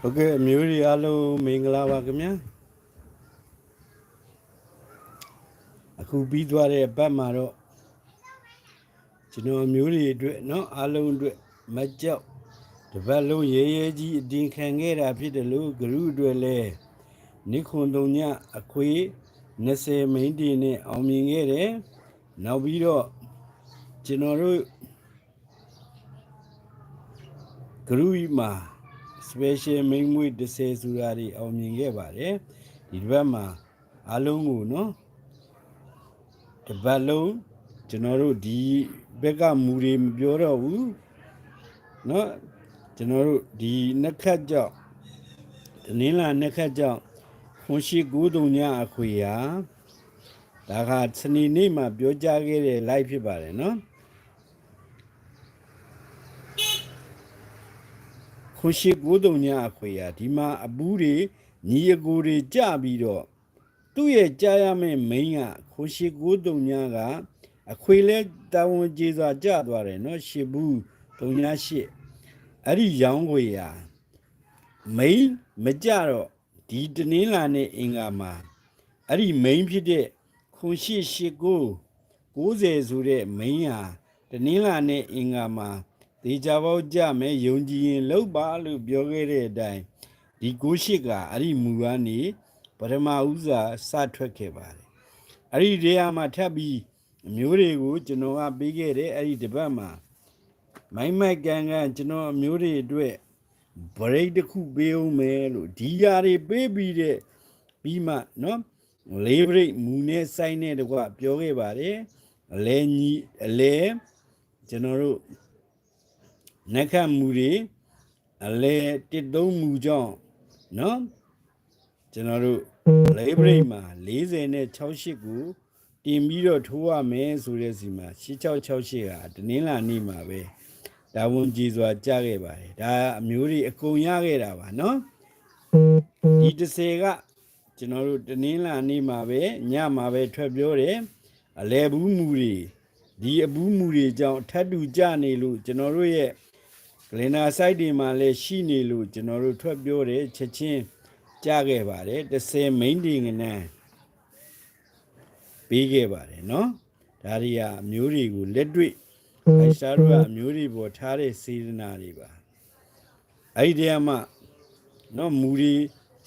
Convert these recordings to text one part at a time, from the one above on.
ဟုတ်ကဲ့အမျိုးတွေအားလုံးမင်္ဂလာပါခင်ဗျာအခုပြီးသွားတဲ့ဘက်မှာတော့ကျွန်တော်အမျိုးတွေအတွက်เนาะအားလုံးအတွက်မကြောက်တစ်ပတ်လုံးရဲရဲကြီးအတင်ခံခဲ့တာဖြစ်တယ်လို့ဂရုအတွက်လဲနိခွန်တုံညအခွေ20မိနစ်တည်းနဲ့အောင်မြင်ခဲ့တယ်နောက်ပြီးတော့ကျွန်တော်တို့ဂရုမှာ special မိမွေး30ဆိုတာတွေအောင်မြင်ခဲ့ပါတယ်ဒီတစ်ပတ်မှာအလုံးကိုနော်တစ်ပတ်လုံးကျွန်တော်တို့ဒီဘက်ကမူတွေမပြောတော့ဘူးနော်ကျွန်တော်တို့ဒီနှစ်ခတ်ကြောင့်နင်းလာနှစ်ခတ်ကြောင့်ခွန်ရှိကူးတုံညအခွေရာဒါကစနေနေ့မှာပြောကြားခဲ့တဲ့ live ဖြစ်ပါတယ်နော် ခွန်ရှိကိုးတုံညာအခွေရဒီမှာအပူးတွေညီအကိုတွေကြပြီးတော့သူ့ရဲ့ကြားရမယ့်မိန်းကခွန်ရှိကိုးတုံညာကအခွေလဲတာဝန်ကျေစွာကြသွားတယ်နော်ရှစ်ဘူးတုံညာရှစ်အဲ့ဒီရောင်းခွေရမိန်းမကြတော့ဒီတနင်္လာနေ့အင်္ဂါမှာအဲ့ဒီမိန်းဖြစ်တဲ့ခွန်ရှိရှစ်ကို90ဆိုတဲ့မိန်းဟာတနင်္လာနေ့အင်္ဂါမှာ သေချာပေါက်ကြမယ်ယုံကြည်ရင်လောက်ပါလို့ပြောခဲ့တဲ့အတိုင်းဒီကိုရှိကအဲ့ဒီမူကနေပထမဥစွာစထွက်ခဲ့ပါတယ်အဲ့ဒီနေရာမှာထပ်ပြီးအမျိုးတွေကိုကျွန်တော်ကပေးခဲ့တဲ့အဲ့ဒီတပတ်မှာမိုင်းမိုက်ကန်ကန်ကျွန်တော်အမျိုးတွေအတွက်ဘရိတ်တစ်ခုပေးအောင်မယ်လို့ဒီຢာတွေပေးပြီးတဲ့ပြီးမှနော်လေးဘရိတ်မူနဲ့ဆိုင်နဲ့တကွပြောခဲ့ပါတယ်အလဲညီအလဲကျွန်တော်တို့ နခတ်မူတွေအလဲတစ်သုံးမူကြောင့်နော်ကျွန်တော်တို့လေးဘရိတ်မှာ40နဲ့68ကိုတင်ပြီးတော့ထိုးရမယ်ဆိုတဲ့စီမှာ6668ကတနင်္လာနေ့မှာပဲဒါဝန်ကြီးစွာကြားခဲ့ပါတယ်ဒါအမျိုးတွေအကုန်ရခဲ့တာပါနော်ဒီ30ကကျွန်တော်တို့တနင်္လာနေ့မှာပဲညမှာပဲထွက်ပြောတယ်အလဲဘူးမူတွေဒီအဘူးမူတွေကြောင့်ထတ်တူကြနေလို့ကျွန်တော်တို့ရဲ့ ကလင်နာ site တွေမှာလည်းရှိနေလို့ကျွန်တော်တို့ထွက်ပြောတယ်ချက်ချင်းကြားခဲ့ပါတယ်30 main ဒီငနန်းပေးခဲ့ပါတယ်เนาะဒါတွေကအမျိုးတွေကိုလက်တွေ့အိုက်ရှာတို့ကအမျိုးတွေပေါ်ထားတဲ့စေတနာတွေပါအဲ့ဒီတည်းမှာเนาะမူတွေ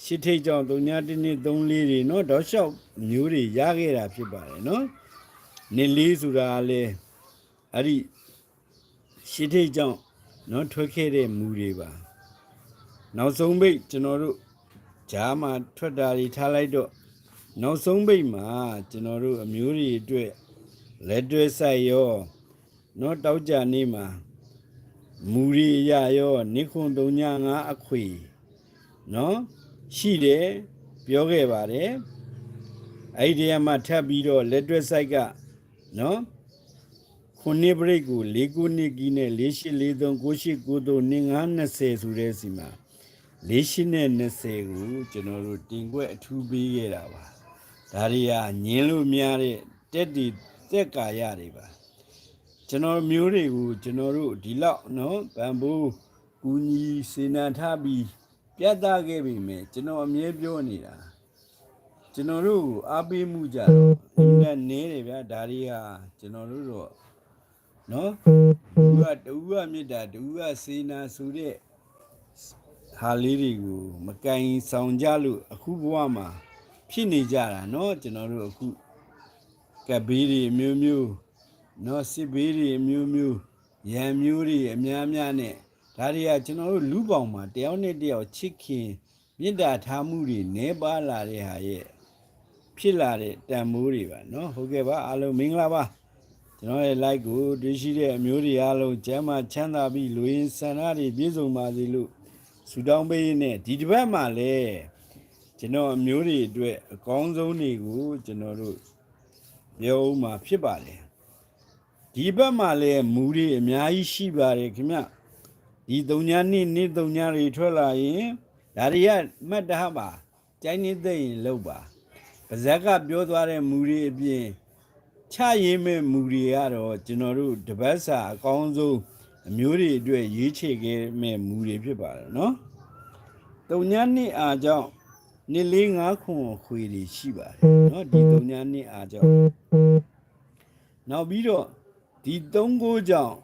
ရှစ်ထိတ်ကြောင့်3ည1နှစ်3လေးတွေเนาะတောက်လျှောက်မျိုးတွေရခဲ့တာဖြစ်ပါတယ်เนาะနှစ်လေးဆိုတာကလည်းအဲ့ဒီရှစ်ထိတ်ကြောင့် နော်ထွက်ခဲ့တဲ့မူတွေပါနောက်ဆုံးပိတ်ကျွန်တော်တို့ဂျားမှာထွက်တာတွေထားလိုက်တော့နောက်ဆုံးပိတ်မှာကျွန်တော်တို့အမျိုးတွေအတွက်လက်တွဲဆိုင်ရောနော်တောက်ကြနေမှာမူရီရရောနိခွန်395အခွေနော်ရှိတယ်ပြောခဲ့ပါတယ်အဲ့ဒီတည်းမှာထပ်ပြီးတော့လက်တွဲဆိုင်ကနော် ခုနှစ်ပရိတ်ကို၄ခုနှစ်ကြီးနဲ့၄၈၄၃၉၈၉၃နင်း920ဆိုတဲ့စီမှာ၄၈နဲ့20ကိုကျွန်တော်တို့တင်ခွက်အထူးပေးခဲ့တာပါဒါတွေကညင်းလို့များတဲ့တက်တီတက်ကာရတွေပါကျွန်တော်မျိုးတွေကိုကျွန်တော်တို့ဒီလောက်နော်ဗန်ဘိုးကူညီစေနာထားပြီးပြတ်သားခဲ့ပြီမယ်ကျွန်တော်အမြဲပြောနေတာကျွန်တော်တို့ကိုအားပေးမှုကြတော့အင်းနဲ့နည်းတယ်ဗျာဒါတွေကကျွန်တော်တို့တော့ နော်တူကတူကမြစ်တာတူကစေနာဆိုတဲ့ဟာလေးတွေကိုမကင်ဆောင်ကြလို့အခုဘဝမှာဖြစ်နေကြတာနော်ကျွန်တော်တို့အခုကပ်ဘေးတွေအမျိုးမျိုးနော်စစ်ဘေးတွေအမျိုးမျိုးရံမျိုးတွေအများများနဲ့ ဒါတွေကကျွန်တော်တို့လူပေါင်းမှာတယောက်နဲ့တယောက်ချစ်ခင်မေတ္တာထားမှုတွေနည်းပါးလာတဲ့ဟာရဲ့ဖြစ်လာတဲ့တန်မိုးတွေပါเนาะဟုတ်ကဲ့ပါအားလုံးမင်္ဂလာပါ ကျွန်တော်ရဲ့ like ကိုတွေ့ရှိတဲ့အမျိုးတွေအားလုံးကျမ်းမာချမ်းသာပြီးလူရင်းဆန္ဒတွေပြည့်စုံပါစေလို့ဆုတောင်းပေးနေဒီတစ်ပတ်မှာလည်းကျွန်တော်အမျိုးတွေအတွက်အကောင်းဆုံးတွေကိုကျွန်တော်တို့ပြောဦးမှာဖြစ်ပါတယ်ဒီဘက်မှာလည်းမူတွေအများကြီးရှိပါတယ်ခင်ဗျဒီ၃ညနှစ်နှစ်၃ညတွေထွက်လာရင်ဒါတွေကမှတ်တဟပါကျိုင်းနေသိရင်လောက်ပါပါဇက်ကပြောသွားတဲ့မူတွေအပြင် ချရင်မဲ့မူတွေကတော့ကျွန်တော်တို့တပတ်စာအကောင်းဆုံးအမျိုးတွေအတွက်ရွေးချယ်ခဲ့မဲ့မူတွေဖြစ်ပါတယ်နော်၃ညနှစ်အားကြောင့်နှစ်လေး၅ခွန်ခွေတွေရှိပါတယ်နော်ဒီ၃ညနှစ်အားကြောင့်နောက်ပြီးတော့ဒီ၃ကိုကြောင့်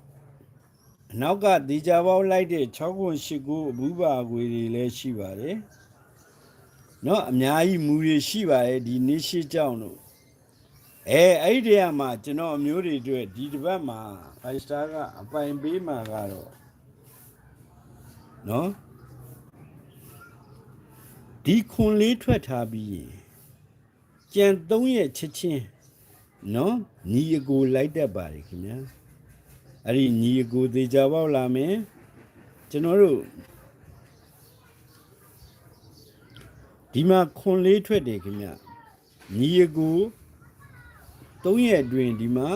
အနောက်ကဒီကြပေါက်လိုက်တဲ့6ခွန်8ကိုအဘူးပါခွေတွေလည်းရှိပါတယ်နော်အများကြီးမူတွေရှိပါတယ်ဒီနေ့ရှိကြောင့်လို့ အဲအဲ့ဒီတည်းကမှကျွန်တော်အမျိုးတွေအတွက်ဒီတစ်ပတ်မှာဖိုင်စတာကအပိုင်ပေးမှာကတော့နော်ဒီခွန်လေးထွက်ထားပြီးရင်ကြံ၃ရဲ့ချက်ချင်းနော်ညီအကိုလိုက်တတ်ပါတယ်ခင်ဗျာအဲ့ဒီညီအကိုသေးကြပေါက်လာမယ်ကျွန်တော်တို့ဒီမှာခွန်လေးထွက်တယ်ခင်ဗျညီအကို ၃ရက်အတွင်းဒီမှာ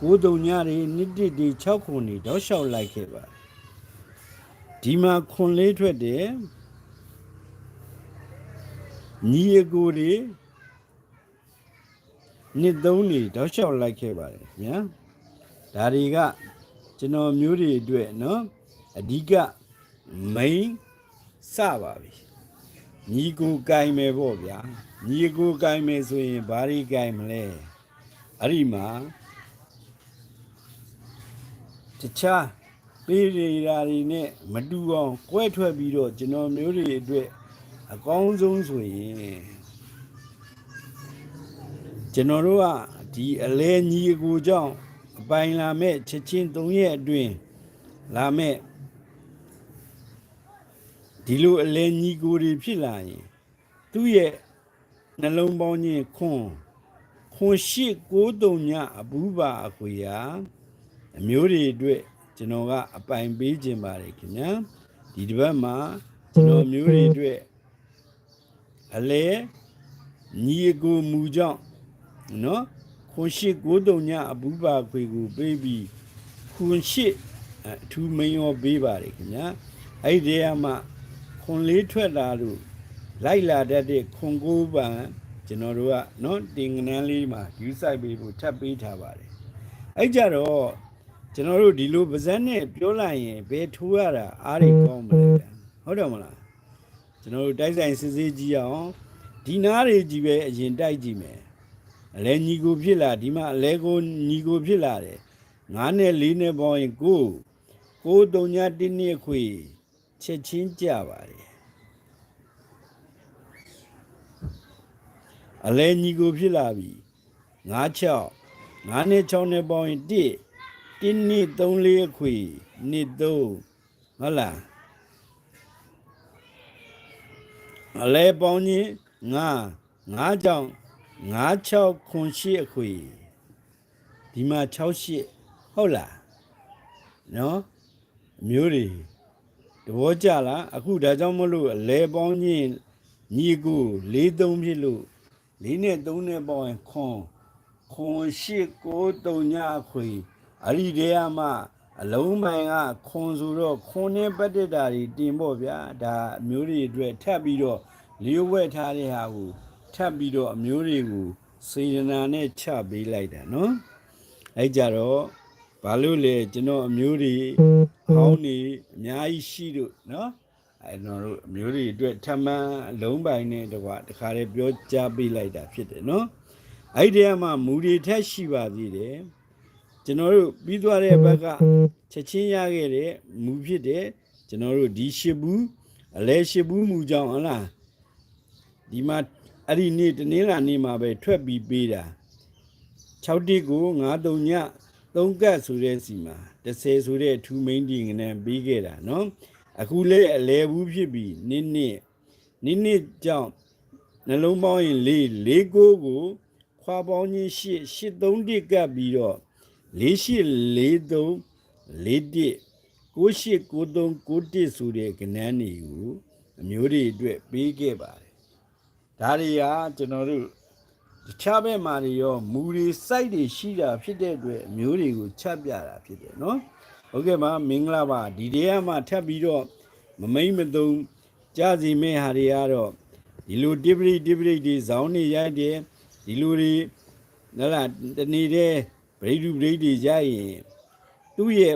ကိုးတုံညတွေနှစ်တစ်တွေ6ခွန်တွေတော့လျှောက်လိုက်ခဲ့ပါဒီမှာခွန်လေးထွက်တယ်ညီအကိုတွေနှစ်သုံးနေတော့လျှောက်လိုက်ခဲ့ပါတယ်ညာဒါတွေကကျွန်တော်မျိုးတွေအတွက်เนาะအဓိက main စပါပြီ ညီကိုကင်မယ်ပေါ့ဗျာညီကိုကင်မယ်ဆိုရင်ဘာတွေကင်မလဲအဲ့ဒီမှာတခြားပေးရတာတွေနဲ့မတူအောင်ကွဲထွက်ပြီးတော့ကျွန်တော်မျိုးတွေအတွက်အကောင်းဆုံးဆိုရင်ကျွန်တော်တို့ကဒီအလဲညီအကိုကြောင့်အပိုင်လာမဲ့ချက်ချင်း၃ရက်အတွင်းလာမဲ့ ဒီလိုအလဲညီကိုတွေဖြစ်လာရင်သူ့ရဲ့နှလုံးပေါင်းခြင်းခွန်ခွန်ရှိကိုးတုံညအဘူးပါအခွေရာအမျိုးတွေအတွက်ကျွန်တော်ကအပိုင်ပေးခြင်းပါတယ်ခင်ဗျာဒီတစ်ပတ်မှာကျွန်တော်မျိုးတွေအတွက်အလဲညီအကိုမူကြောင့်နော်ခွန်ရှိကိုးတုံညအဘူးပါခွေကိုပေးပြီးခွန်ရှိအထူးမင်းရောပေးပါတယ်ခင်ဗျာအဲ့ဒီတည်းမှာ ခွန်လေးထွက်လာလို့လိုက်လာတတ်တဲ့ခွန်ကိုးပံကျွန်တော်တို့ကနော်တင်ငနန်းလေးမှာယူဆိုင်ပေးဖို့ထပ်ပေးထားပါတယ်အဲ့ကြတော့ကျွန်တော်တို့ဒီလိုပါဇက်နဲ့ပြောလိုက်ရင်ဘယ်ထိုးရတာအားရကောင်းမလဲဗျာဟုတ်တယ်မလားကျွန်တော်တို့တိုက်ဆိုင်စစ်စစ်ကြည့်အောင်ဒီနားတွေကြီးပဲအရင်တိုက်ကြည့်မယ်အလဲညီကိုဖြစ်လာဒီမှာအလဲကိုညီကိုဖြစ်လာတယ်9နဲ့4နဲ့ပေါင်းရင်9 9 3ည1နှစ်ခွေ ချက်ချင်းကြပါတယ်အလဲညီကိုဖြစ်လာပြီ9 6 9နဲ့6နဲ့ပေါင်းရင်1 1နှစ်3 4ခွေနှစ်3ဟုတ်လားအလဲပေါင်းချင်း9 9ကြောင့်9 6ခွန်ရှိအခွေဒီမှာ6 8ဟုတ်လားနော်အမျိုးတွေ တဘောကြလားအခုဒါကြောင့်မလို့အလဲပေါင်းချင်းညီကို၄3ဖြစ်လို့၄နဲ့3နဲ့ပေါင်းရင်ခွန်ခွန်ရှိကို3ညခွေအဲ့ဒီတည်းကမှအလုံးပိုင်ကခွန်ဆိုတော့ခွန်နဲ့ပတ်သက်တာတွေတင်ပေါ့ဗျာဒါအမျိုးတွေအတွက်ထပ်ပြီးတော့လျှို့ဝှက်ထားတဲ့ဟာကိုထပ်ပြီးတော့အမျိုးတွေကိုစေရနာနဲ့ချပေးလိုက်တာနော်အဲ့ကြတော့ ဘာလို့လဲကျွန်တော်အမျိုးတွေဟောင်းနေအများကြီးရှိလို့နော်အဲ့တော့တို့အမျိုးတွေအတွက်ထပ်မံအလုံးပိုင်နဲ့တကွာတခါတည်းပြောကြားပေးလိုက်တာဖြစ်တယ်နော်အဲ့ဒီတည်းမှာမူတွေထက်ရှိပါသေးတယ်ကျွန်တော်တို့ပြီးသွားတဲ့ဘက်ကချက်ချင်းရခဲ့တဲ့မူဖြစ်တဲ့ကျွန်တော်တို့ဒီရှစ်ဘူးအလဲရှစ်ဘူးမူကြောင့်ဟလားဒီမှာအဲ့ဒီနေ့တနင်္လာနေ့မှာပဲထွက်ပြီးပေးတာ6တိကို9တုံည သုံးကတ်ဆိုတဲ့စီမှာ30ဆိုတဲ့အထူးမိန်ဒီငနဲ့ပြီးခဲ့တာเนาะအခုလေအလဲဘူးဖြစ်ပြီးနစ်နစ်နစ်နစ်ကြောင့်နှလုံးပေါင်းရင်၄၄ကိုကိုခွာပေါင်းချင်း၈၈သုံးတစ်ကပ်ပြီးတော့၄၈၄သုံး၄တစ်ကိုရှိကိုသုံးကိုတစ်ဆိုတဲ့ကဏ္ဍတွေကိုအမျိုးတွေအတွက်ပေးခဲ့ပါတယ်ဒါတွေကကျွန်တော်တို့ တခြားဘက်မှာတွေရောမူတွေစိုက်တွေရှိတာဖြစ်တဲ့အတွက်အမျိုးတွေကိုချက်ပြတာဖြစ်တယ်နော်ဟုတ်ကဲ့ပါမင်္ဂလာပါဒီတည်းကမှထပ်ပြီးတော့မမိမ့်မသုံးကြာစီမဲ့ဟာတွေကတော့ဒီလိုတိပရိတိပရိတွေဇောင်းနေရိုက်တယ်ဒီလိုတွေနလားတနေတဲ့ဗရိဒုဗရိတွေရရင်သူ့ရဲ့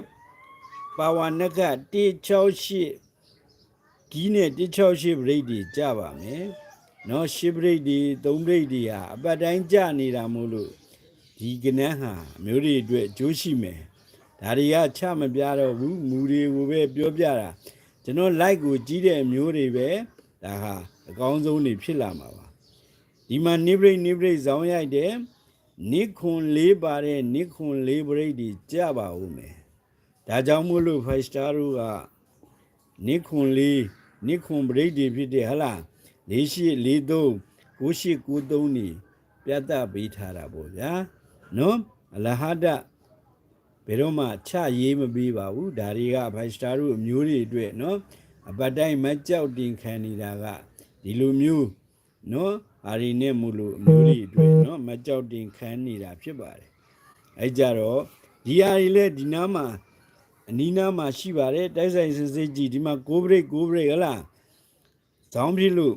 ပါဝါနက168ဂီးနဲ့168ဗရိတ်တွေကြပါမယ် နော်ရှစ်ဗရိတ်တွေသုံးဗရိတ်တွေဟာအပတ်တိုင်းကြနေတာမို့လို့ဒီကနန်းဟာအမျိုးတွေအတွက်အကျိုးရှိမယ်ဒါတွေကချမပြတော့ဘူးမူတွေကိုပဲပြောပြတာကျွန်တော် like ကိုကြီးတဲ့အမျိုးတွေပဲဒါဟာအကောင်းဆုံးနေဖြစ်လာမှာပါဒီမှာနိဗ္ဗိတ်နိဗ္ဗိတ်ဇောင်းရိုက်တယ်နိခွန်လေးပါတဲ့နိခွန်လေးပရိတ်တွေကြပါဦးမယ်ဒါကြောင့်မို့လို့ five star တို့ကနိခွန်လေးနိခွန်ပရိတ်တွေဖြစ်တဲ့ဟလား ၄ရှိ၄သုံး၉ရှိ၉သုံးနေပြတ်တပေးထားတာပေါ့ဗျာနော်အလဟဒဘယ်တော့မှချရေးမပေးပါဘူးဒါတွေကဘိုင်စတာတို့အမျိုးတွေအတွက်နော်အပတ်တိုင်းမကြောက်တင်ခံနေတာကဒီလိုမျိုးနော်အာရီနဲ့မူလို့အမျိုးတွေအတွက်နော်မကြောက်တင်ခံနေတာဖြစ်ပါတယ်အဲကြတော့ဒီဟာတွေလည်းဒီနားမှာအနီးနားမှာရှိပါတယ်တိုက်ဆိုင်စစ်စစ်ကြီးဒီမှာ6 break 6 break ဟလားဇောင်းပြလို့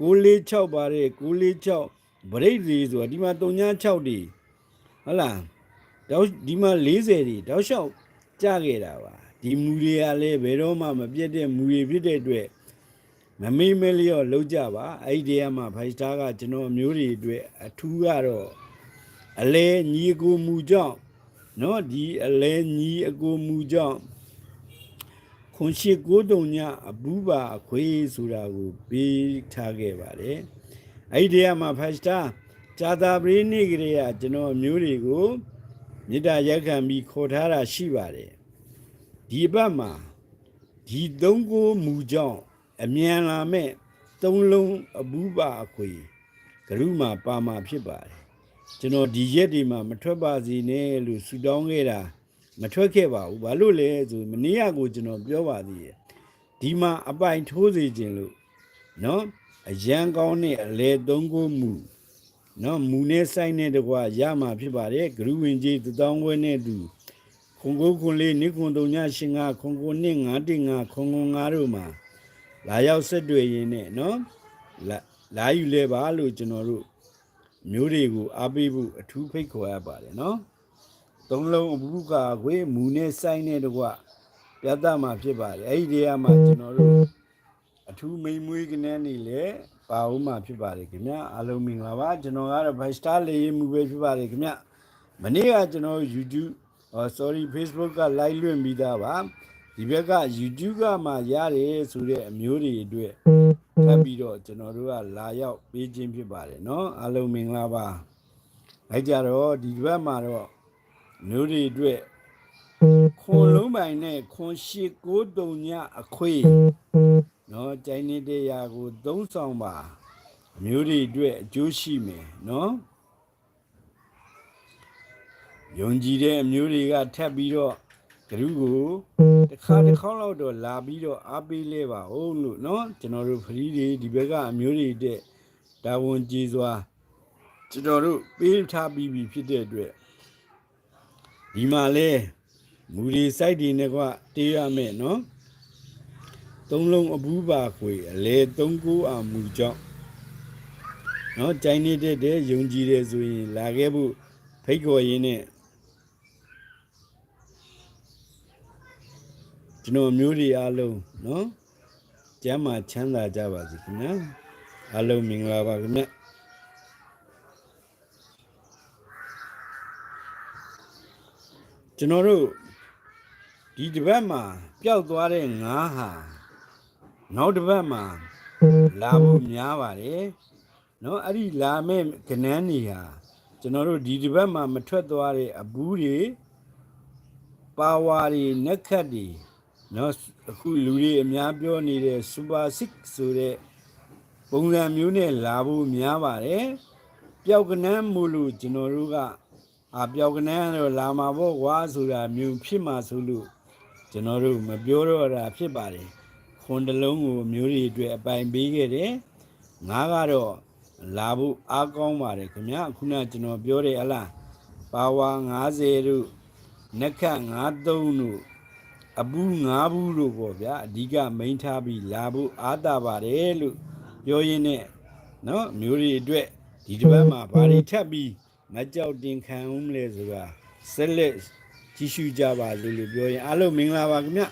646ပါတယ်646 break တွေဆိုတာဒီမှာ36တွေဟုတ်လားတောက်ဒီမှာ40တွေတောက်လျှောက်ကြခဲ့တာပါဒီမူတွေကလည်းဘယ်တော့မှမပြတ်တဲ့မူတွေဖြစ်တဲ့အတွက်မမေးမဲလျော့လုံးကြပါအဲ့ဒီတည်းမှာဖိုက်စတာကကျွန်တော်အမျိုးတွေအတွက်အထူးကတော့အလဲညီအကိုမူကြောင့်เนาะဒီအလဲညီအကိုမူကြောင့် ခွန်ရှိကိုတုံညအဘူးပါအခွေးဆိုတာကိုပေးထားခဲ့ပါတယ်အဲ့ဒီတည်းမှာဖိုက်စတာဇာတာပရိနိကရေကကျွန်တော်အမျိုးတွေကိုမေတ္တာရက်ခံပြီးခေါ်ထားတာရှိပါတယ်ဒီဘက်မှာဒီသုံးကိုမူကြောင့်အမြန်လာမဲ့သုံးလုံးအဘူးပါအခွေဂရုမှာပါမှာဖြစ်ပါတယ်ကျွန်တော်ဒီရက်ဒီမှာမထွက်ပါစေနဲ့လို့ဆုတောင်းခဲ့တာ မထွက်ခဲ့ပါဘူးဘာလို့လဲဆိုမနေ့ကကိုကျွန်တော်ပြောပါသေးတယ်ဒီမှာအပိုင်ထိုးစေခြင်းလို့နော်အရန်ကောင်းတဲ့အလဲသုံးခုမူနော်မူနဲ့ဆိုင်နဲ့တကွာရမှာဖြစ်ပါတယ်ဂရုဝင်ကြီးသူတောင်းဝဲနဲ့သူခွန်ကိုခွန်လေးနိခွန်တုံညရှင်ကခွန်ကိုနှစ်ငါးတင်ငါခွန်ခွန်ငါတို့မှာလာရောက်ဆက်တွေ့ရင်းနဲ့နော်လာလာယူလဲပါလို့ကျွန်တော်တို့မျိုးတွေကိုအားပေးဖို့အထူးဖိတ်ခေါ်ရပါတယ်နော် သုံးလုံးအဘူးကာခွေမူနဲ့ဆိုင်နဲ့တကွပြတ်သားမှာဖြစ်ပါတယ်အဲ့ဒီတည်းကမှကျွန်တော်တို့အထူးမိန်မွေးကနေနေလေပါဦးမှာဖြစ်ပါတယ်ခင်ဗျာအားလုံးမင်္ဂလာပါကျွန်တော်ကတော့ Five Star လေးမှုပဲဖြစ်ပါတယ်ခင်ဗျာမနေ့ကကျွန်တော် YouTube ဟော sorry Facebook က live လွှင့်ပြီးသားပါဒီဘက်က YouTube ကမှရတယ်ဆိုတဲ့အမျိုးတွေအတွက်ထပ်ပြီးတော့ကျွန်တော်တို့ကလာရောက်ပေးခြင်းဖြစ်ပါတယ်เนาะအားလုံးမင်္ဂလာပါလိုက်ကြတော့ဒီဘက်မှာတော့ မျိုးတွေအတွက်ခွန်လုံးပိုင်နဲ့ခွန်ရှိကိုတုံညအခွေနော်ကြိုင်နေတဲ့ရာကို သုံးဆောင်ပါအမျိုးတွေအတွက်အကျိုးရှိမယ်နော်ယုံကြည်တဲ့အမျိုးတွေကထပ်ပြီးတော့ဂရုကိုတစ်ခါတစ်ခေါက်လောက်တော့လာပြီးတော့အားပေးလဲပါဦးလို့နော်ကျွန်တော်တို့ဖရီးတွေဒီဘက်ကအမျိုးတွေတဲ့တာဝန်ကြီးစွာကျွန်တော်တို့ပေးထားပြီးပြီဖြစ်တဲ့အတွက် ဒီမှာလဲမူရီစိုက်တွေနဲ့ကတေးရမယ်နော်သုံးလုံးအဘူးပါခွေအလဲသုံးကိုအာမူကြောင့်နော်ကြိုင်းနေတဲ့တဲ့ယုံကြည်တယ်ဆိုရင်လာခဲ့ဖို့ဖိတ်ခေါ်ရင်းနဲ့ကျွန်တော်မျိုးတွေအားလုံးနော်ကျမ်းမာချမ်းသာကြပါစေခင်ဗျာအားလုံးမင်္ဂလာပါခင်ဗျာ ကျွန်တော်တို့ဒီတစ်ပတ်မှာပျောက်သွားတဲ့ငါးဟာနောက်တစ်ပတ်မှာလာဖို့များပါတယ်เนาะအဲ့ဒီလာမဲ့ကနန်းနေဟာကျွန်တော်တို့ဒီတစ်ပတ်မှာမထွက်သွားတဲ့အဘူးတွေ ပါဝါတွေနက်ခတ်တွေနော်အခုလူတွေအများပြောနေတဲ့ super 6ဆိုတဲ့ပုံစံမျိုးနဲ့လာဖို့များပါတယ်ပျောက်ကနန်းမို့လို့ကျွန်တော်တို့က အာပျောက်ကနန်းတော့လာမှာပေါ့ကွာဆိုတာမျိုးဖြစ်မှာဆိုလို့ကျွန်တော်တို့မပြောတော့တာဖြစ်ပါတယ်ခွန်တလုံးကိုမျိုးတွေအတွက်အပိုင်ပေးခဲ့တယ်ငါကတော့လာဖို့အားကောင်းပါတယ်ခင်ဗျာခုနကကျွန်တော်ပြောတယ်ဟလားပါဝါ90တို့ နက်ခတ်93တို့အပူး9ဘူးတို့ပေါ့ဗျာအဓိကမိန်ထားပြီးလာဖို့အားတာပါတယ်လို့ပြောရင်းနဲ့เนาะမျိုးတွေအတွက်ဒီတစ်ပတ်မှာဘာတွေထပ်ပြီး မကြောက်တင်ခံဦးမလဲဆိုတာဆက်လက်ကြည့်ရှုကြပါလို့လို့ပြောရင်အားလုံးမင်္ဂလာပါခင်ဗျ